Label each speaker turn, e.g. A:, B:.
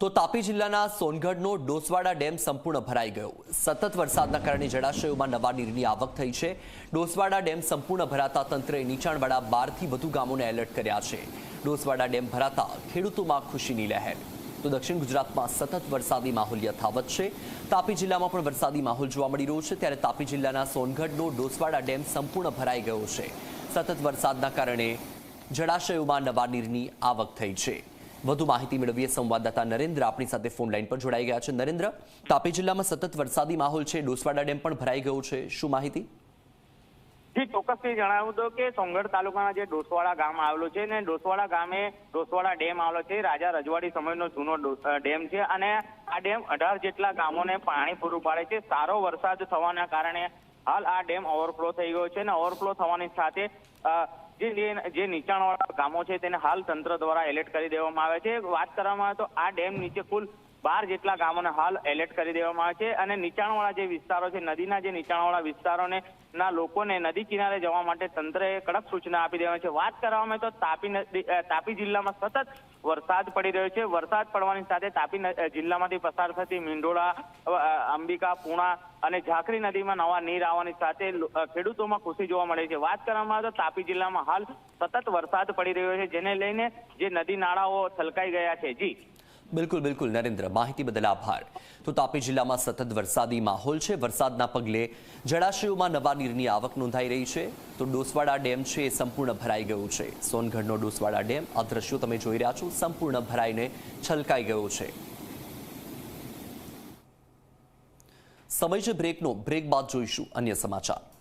A: તો તાપી જિલ્લાના સોનગઢનો ડોસવાડા ડેમ સંપૂર્ણ ભરાઈ ગયો. સતત વરસાદના કારણે જળાશયોમાં નવા નીરની આવક થઈ છે. ડોસવાડા ડેમ સંપૂર્ણ ભરાતા તંત્રએ નીચાણવાળા બારથી વધુ ગામોને એલર્ટ કર્યા છે. ડોસવાડા ડેમ ભરાતા ખેડૂતોમાં ખુશીની લહેર. તો દક્ષિણ ગુજરાતમાં સતત વરસાદી માહોલ યથાવત છે. તાપી જિલ્લામાં પણ વરસાદી માહોલ જોવા મળી રહ્યો છે. ત્યારે તાપી જિલ્લાના સોનગઢનો ડોસવાડા ડેમ સંપૂર્ણ ભરાઈ ગયો છે. સતત વરસાદના કારણે જળાશયોમાં નવા નીરની આવક થઈ છે. વધુ માહિતી મેળવીએ સંવાદદાતા નરેન્દ્ર આપણી સાથે ફોન લાઈન પર જોડાઈ ગયા છે. નરેન્દ્ર, તાપી જિલ્લામાં સતત વરસાદી માહોલ છે. ડોસવાડા ડેમ પણ ભરાઈ ગયો છે. શું માહિતી?
B: જી, ચોક્કસથી જણાવું તો કે સોંગઢ તાલુકાના જે ડોસવાડા ગામ આવેલું છે ને ડોસવાડા ગામે ડોસવાડા ડેમ આવેલો છે. રાજા રજવાડી સમયનો જૂનો ડેમ છે અને આ ડેમ અઢાર જેટલા ગામોને પાણી પૂરું પાડે છે. સારો વરસાદ થવાના કારણે હાલ આ ડેમ ઓવરફ્લો થઈ ગયો છે અને ઓવરફ્લો થવાની સાથે જે જે- નીચાણવાળા ગામો છે તેને હાલ તંત્ર દ્વારા એલર્ટ કરી દેવામાં આવે છે. વાત કરવામાં આવે તો આ ડેમ નીચે કુલ બાર જેટલા ગામોને હાલ એલર્ટ કરી દેવામાં આવે છે અને નીચાણવાળા જે વિસ્તારો છે, નદીના જે નીચાણવાળા વિસ્તારોને ના લોકોને નદી કિનારે જવા માટે તંત્રએ કડક સૂચના આપી દેવાની છે. વાત કરવામાં તો તાપી નદી તાપી જિલ્લામાં સતત વરસાદ પડી રહ્યો છે. વરસાદ પડવાની સાથે તાપી જિલ્લામાંથી પસાર થતી મીંડોળા અંબિકા, પૂણા અને ઝાંખરી નદીમાં નવા નીર આવવાની સાથે ખેડૂતોમાં ખુશી જોવા મળે છે. વાત કરવામાં તો તાપી જિલ્લામાં હાલ સતત વરસાદ પડી રહ્યો છે, જેને લઈને જે નદી નાળાઓ છલકાઈ ગયા છે. જી.
A: બિલકુલ બિલકુલ, નરેન્દ્ર, માહિતી બદલ આભાર. તો તાપી જિલ્લામાં સતત વરસાદી માહોલ છે. વરસાદના પગલે જળાશયોમાં નવા નીરની આવક નોંધાઈ રહી છે. તો ડોસવાડા ડેમ છે એ સંપૂર્ણ ભરાઈ ગયું છે. સોનગઢનો ડોસવાડા ડેમ, આ દ્રશ્યો તમે જોઈ રહ્યા છો, સંપૂર્ણ ભરાઈને છલકાઈ ગયો છે. સમય છે બ્રેકનો. બ્રેક બાદ જોઈશું અન્ય સમાચાર.